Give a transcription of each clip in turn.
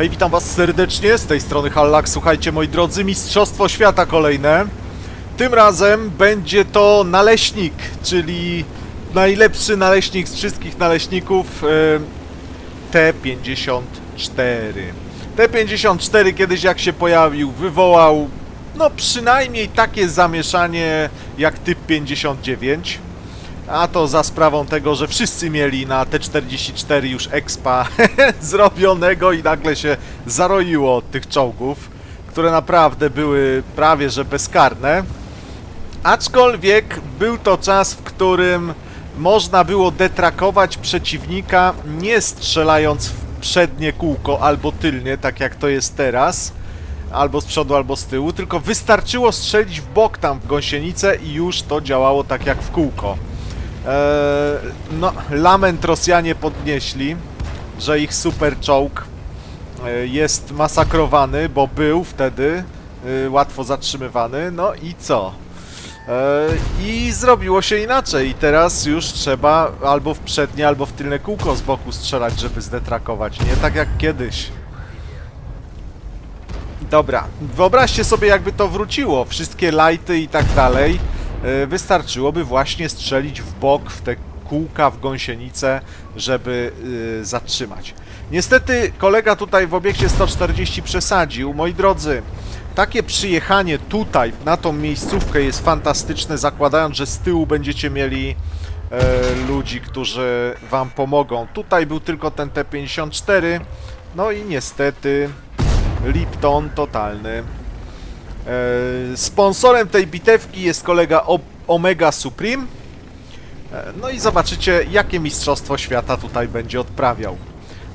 Hej, witam was serdecznie, z tej strony Hallak. Słuchajcie, moi drodzy, Mistrzostwo Świata kolejne. Tym razem będzie to naleśnik, czyli najlepszy naleśnik z wszystkich naleśników e, T54. T54 kiedyś jak się pojawił, wywołał no przynajmniej takie zamieszanie jak typ 59. A to za sprawą tego, że wszyscy mieli na T44 już expa zrobionego i nagle się zaroiło od tych czołgów, które naprawdę były prawie że bezkarne. Aczkolwiek był to czas, w którym można było detrakować przeciwnika nie strzelając w przednie kółko albo tylnie, tak jak to jest teraz, albo z przodu, albo z tyłu, tylko wystarczyło strzelić w bok tam w gąsienicę i już to działało tak jak w kółko. Eee, no, lament Rosjanie podnieśli, że ich super czołg e, jest masakrowany, bo był wtedy e, łatwo zatrzymywany. No i co? E, I zrobiło się inaczej. I teraz już trzeba albo w przednie, albo w tylne kółko z boku strzelać, żeby zdetrakować. Nie tak jak kiedyś. Dobra, wyobraźcie sobie jakby to wróciło, wszystkie lighty i tak dalej. E, Wystarczyłoby właśnie strzelić w bok, w te kółka, w gąsienicę, żeby e, zatrzymać. Niestety kolega tutaj w obiekcie 140 przesadził. Moi drodzy, takie przyjechanie tutaj, na tą miejscówkę jest fantastyczne, zakładając, że z tyłu będziecie mieli e, ludzi, którzy wam pomogą. Tutaj był tylko ten T-54, no i niestety Lipton totalny. E, sponsorem tej bitewki jest kolega Omega Supreme. E, no i zobaczycie, jakie mistrzostwo świata tutaj będzie odprawiał.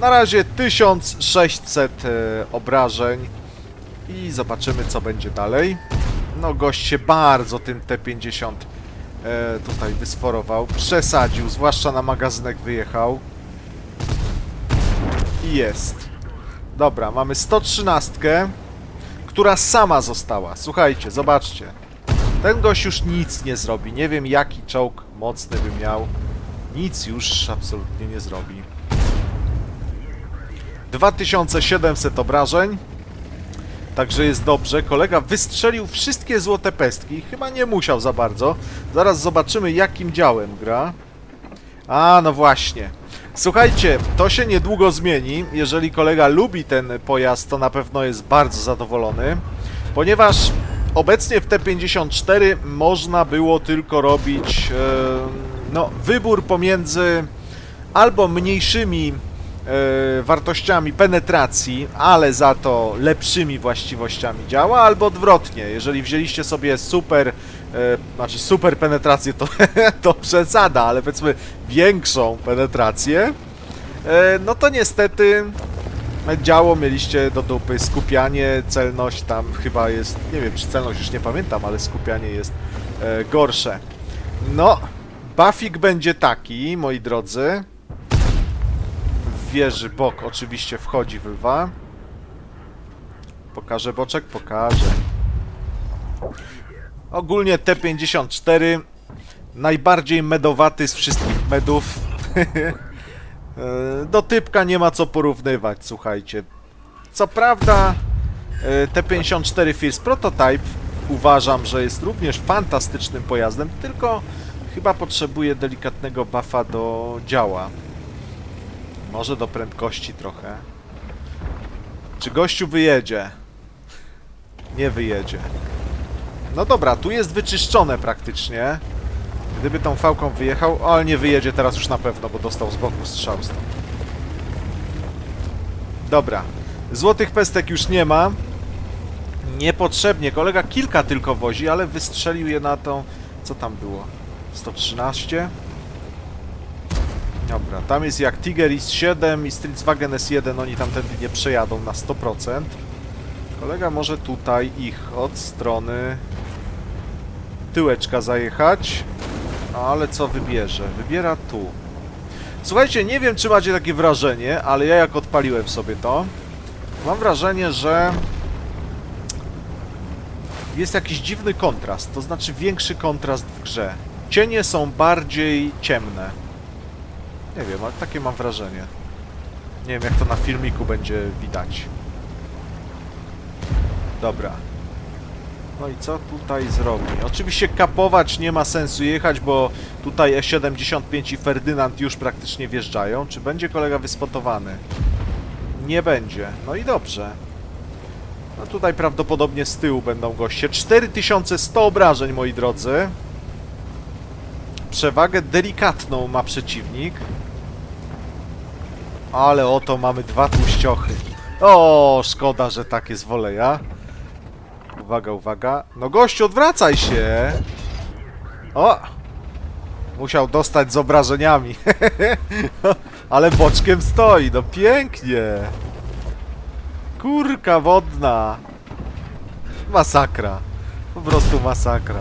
Na razie 1600 e, obrażeń i zobaczymy, co będzie dalej. No, gość się bardzo tym T50 e, tutaj wysforował, przesadził, zwłaszcza na magazynek wyjechał. I jest. Dobra, mamy 113, która sama została. Słuchajcie, zobaczcie. Ten gość już nic nie zrobi. Nie wiem, jaki czołg mocny by miał. Nic już absolutnie nie zrobi. 2700 obrażeń. Także jest dobrze. Kolega wystrzelił wszystkie złote pestki. Chyba nie musiał za bardzo. Zaraz zobaczymy, jakim działem gra. A, no właśnie. Słuchajcie, to się niedługo zmieni. Jeżeli kolega lubi ten pojazd, to na pewno jest bardzo zadowolony, ponieważ obecnie w T54 można było tylko robić e, no, wybór pomiędzy albo mniejszymi e, wartościami penetracji, ale za to lepszymi właściwościami działa, albo odwrotnie. Jeżeli wzięliście sobie super, znaczy super penetrację, to, to przesada, ale powiedzmy większą penetrację, e, no to niestety działo mieliście do dupy. Skupianie, celność tam chyba jest, nie wiem czy celność już nie pamiętam, ale skupianie jest e, gorsze. No, buffik będzie taki, moi drodzy. W wieży bok oczywiście wchodzi w lwa. Pokażę boczek? Pokażę. Ogólnie T54 najbardziej medowaty z wszystkich medów. E, Do typka nie ma co porównywać, słuchajcie. Co prawda e, T54 First Prototype uważam, że jest również fantastycznym pojazdem, tylko chyba potrzebuje delikatnego buffa do działa. Może do prędkości trochę. Czy gościu wyjedzie? Nie wyjedzie. No dobra, tu jest wyczyszczone praktycznie. Gdyby tą fałką wyjechał, ale nie wyjedzie teraz już na pewno, bo dostał z boku strzał. Dobra. Złotych pestek już nie ma. Niepotrzebnie. Kolega kilka tylko wozi, ale wystrzelił je na tą... Co tam było? 113? Dobra, tam jest jak Tiger IS-7 i Streetswagen S1, oni tamtędy nie przejadą na 100%. Kolega może tutaj ich od strony tyłeczka zajechać. Ale co wybierze? Wybiera tu. Słuchajcie, nie wiem czy macie takie wrażenie, ale ja jak odpaliłem sobie to, mam wrażenie, że jest jakiś dziwny kontrast, to znaczy większy kontrast w grze. Cienie są bardziej ciemne. Nie wiem, ale takie mam wrażenie. Nie wiem, jak to na filmiku będzie widać. Dobra. No i co tutaj zrobi? Oczywiście kapować nie ma sensu jechać, bo tutaj E75 i Ferdynand już praktycznie wjeżdżają. Czy będzie kolega wyspotowany? Nie będzie. No i dobrze. No tutaj prawdopodobnie z tyłu będą goście. 4100 obrażeń, moi drodzy. Przewagę delikatną ma przeciwnik. Ale oto mamy dwa tłuściochy. O, szkoda, że takie z woleja. Uwaga, uwaga. No gościu, odwracaj się! O! Musiał dostać z obrażeniami. Ale boczkiem stoi, no pięknie. Kurka wodna. Masakra. Po prostu masakra.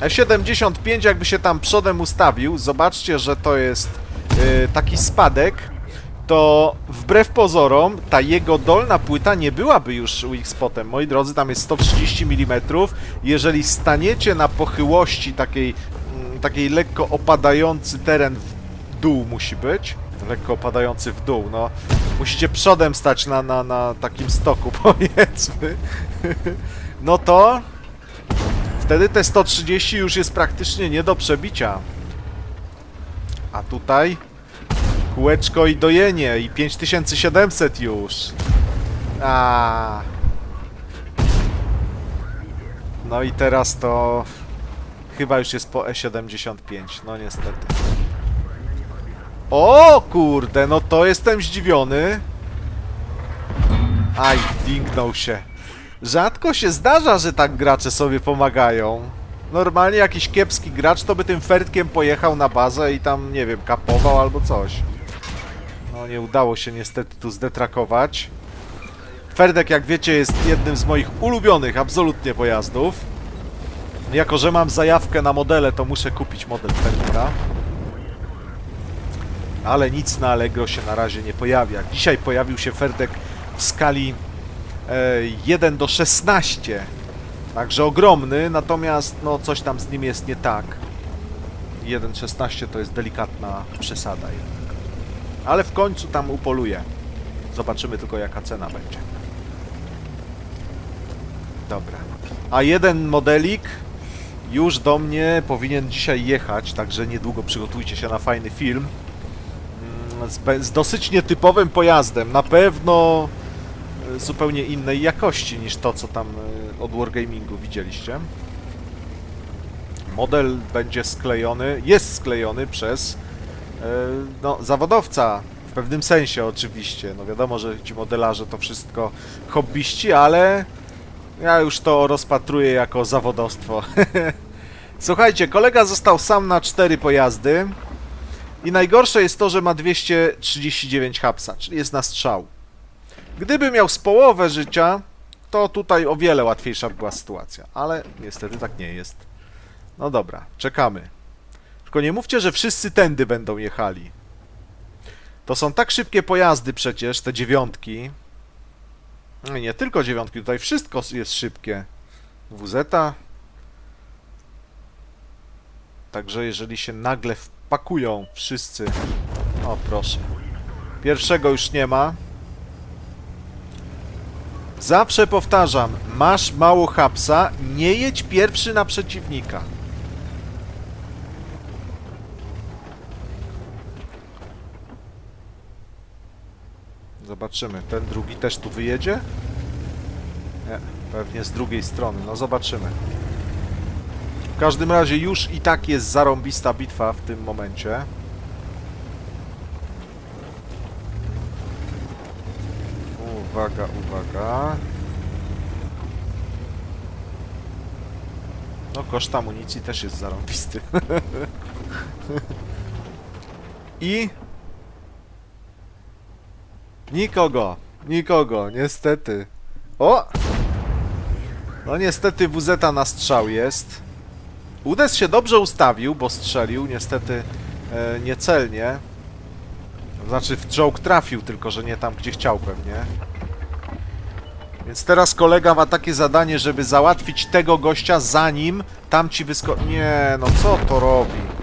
E75 jakby się tam przodem ustawił, zobaczcie, że to jest yy, taki spadek, to wbrew pozorom ta jego dolna płyta nie byłaby już weak spotem. Moi drodzy, tam jest 130 mm. Jeżeli staniecie na pochyłości takiej, mm, takiej lekko opadający teren w dół musi być, lekko opadający w dół, no musicie przodem stać na, na, na takim stoku powiedzmy, no to wtedy te 130 już jest praktycznie nie do przebicia. A tutaj kółeczko i dojenie i 5700 już. A. No i teraz to chyba już jest po E75, no niestety. O kurde, no to jestem zdziwiony. Aj, dingnął się. Rzadko się zdarza, że tak gracze sobie pomagają. Normalnie jakiś kiepski gracz to by tym fertkiem pojechał na bazę i tam, nie wiem, kapował albo coś. No nie udało się niestety tu zdetrakować. Ferdek, jak wiecie, jest jednym z moich ulubionych absolutnie pojazdów. Jako, że mam zajawkę na modele, to muszę kupić model Ferdka. Ale nic na Allegro się na razie nie pojawia. Dzisiaj pojawił się Ferdek w skali e, 1 do 16. Także ogromny, natomiast no coś tam z nim jest nie tak. 1.16 to jest delikatna przesada jednak. Ale w końcu tam upoluje. Zobaczymy tylko jaka cena będzie. Dobra. A jeden modelik już do mnie powinien dzisiaj jechać, także niedługo przygotujcie się na fajny film. Mm, Z, z dosyć nietypowym pojazdem. Na pewno e, zupełnie innej jakości niż to, co tam e, od Wargamingu widzieliście. Model będzie sklejony, jest sklejony przez no, zawodowca, w pewnym sensie oczywiście. No wiadomo, że ci modelarze to wszystko hobbyści, ale ja już to rozpatruję jako zawodowstwo. Słuchajcie, kolega został sam na cztery pojazdy i najgorsze jest to, że ma 239 hapsa, czyli jest na strzał. Gdyby miał z połowę życia, to tutaj o wiele łatwiejsza była sytuacja, ale niestety tak nie jest. No dobra, czekamy. Tylko nie mówcie, że wszyscy tędy będą jechali. To są tak szybkie pojazdy przecież, te dziewiątki. No i nie tylko dziewiątki, tutaj wszystko jest szybkie. WZ. Także jeżeli się nagle wpakują wszyscy... O, proszę. Pierwszego już nie ma. Zawsze powtarzam, masz mało hapsa, nie jedź pierwszy na przeciwnika. Zobaczymy. Ten drugi też tu wyjedzie? Nie, pewnie z drugiej strony. No zobaczymy. W każdym razie już i tak jest zarąbista bitwa w tym momencie. Uwaga, uwaga. No koszt amunicji też jest zarąbisty. I... Nikogo, nikogo, niestety. O! No niestety WZ na strzał jest. Udes się dobrze ustawił, bo strzelił, niestety e, niecelnie. Znaczy w czołg trafił, tylko że nie tam, gdzie chciał pewnie. Więc teraz kolega ma takie zadanie, żeby załatwić tego gościa, zanim tamci wysko... Nie, no co to robi?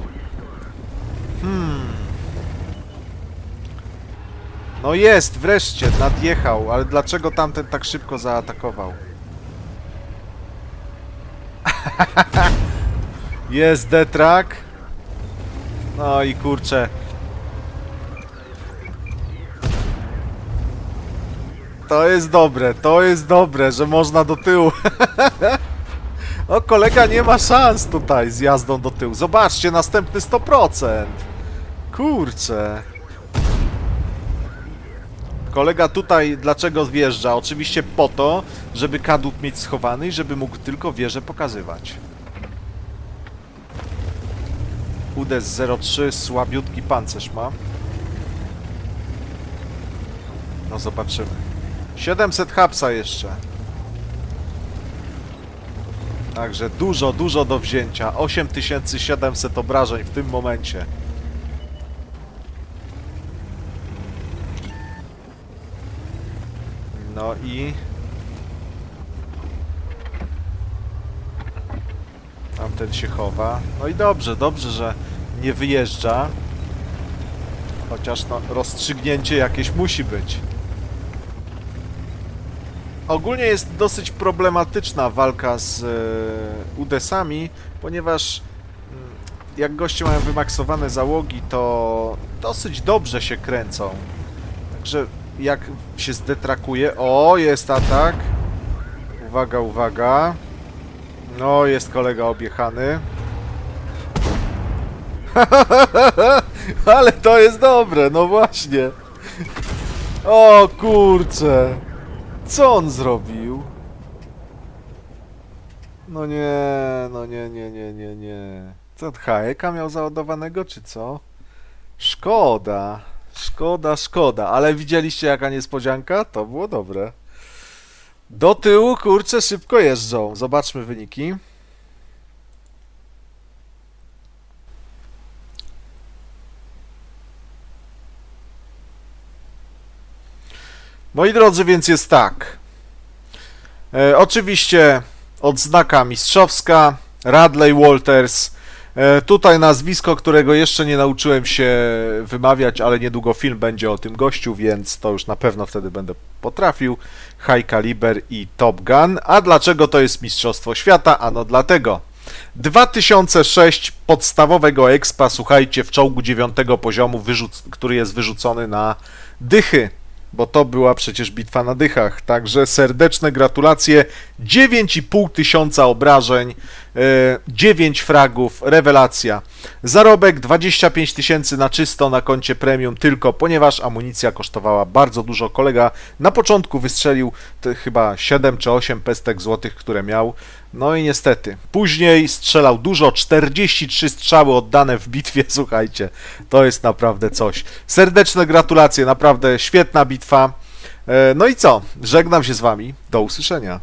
No jest, wreszcie, nadjechał, ale dlaczego tamten tak szybko zaatakował? jest detrak. No i kurczę. To jest dobre, to jest dobre, że można do tyłu. O, kolega nie ma szans tutaj z jazdą do tyłu. Zobaczcie, następny 100%. Kurczę. Kolega tutaj dlaczego wjeżdża? Oczywiście po to, żeby kadłub mieć schowany i żeby mógł tylko wieżę pokazywać. UDES 03 słabiutki pancerz ma. No zobaczymy. 700 hapsa jeszcze. Także dużo, dużo do wzięcia. 8700 obrażeń w tym momencie. I... Tamten się chowa. No i dobrze, dobrze, że nie wyjeżdża. Chociaż no, rozstrzygnięcie jakieś musi być. Ogólnie jest dosyć problematyczna walka z e, UDES-ami, ponieważ mm, jak goście mają wymaksowane załogi, to dosyć dobrze się kręcą. Także jak się zdetrakuje... O, jest atak. Uwaga, uwaga. No, jest kolega objechany. Ale to jest dobre, no właśnie. O kurcze. Co on zrobił? No nie, no nie, nie, nie, nie, nie. Co, HEK miał załadowanego, czy co? Szkoda. Szkoda, szkoda. Ale widzieliście jaka niespodzianka? To było dobre. Do tyłu, kurczę, szybko jeżdżą. Zobaczmy wyniki. Moi drodzy, więc jest tak. E, oczywiście odznaka mistrzowska, Radley Walters. E, tutaj nazwisko, którego jeszcze nie nauczyłem się wymawiać, ale niedługo film będzie o tym gościu, więc to już na pewno wtedy będę potrafił. High Caliber i Top Gun. A dlaczego to jest Mistrzostwo Świata? Ano dlatego. 2006 podstawowego expa, słuchajcie, w czołgu 9 poziomu, który jest wyrzucony na dychy bo to była przecież bitwa na dychach. Także serdeczne gratulacje. 9,5 tysiąca obrażeń, 9 fragów, rewelacja. Zarobek 25 tysięcy na czysto na koncie premium, tylko ponieważ amunicja kosztowała bardzo dużo. Kolega na początku wystrzelił chyba 7 czy 8 pestek złotych, które miał. No i niestety, później strzelał dużo, 43 strzały oddane w bitwie, słuchajcie, to jest naprawdę coś. Serdeczne gratulacje, naprawdę świetna bitwa. E, No i co? Żegnam się z Wami, do usłyszenia.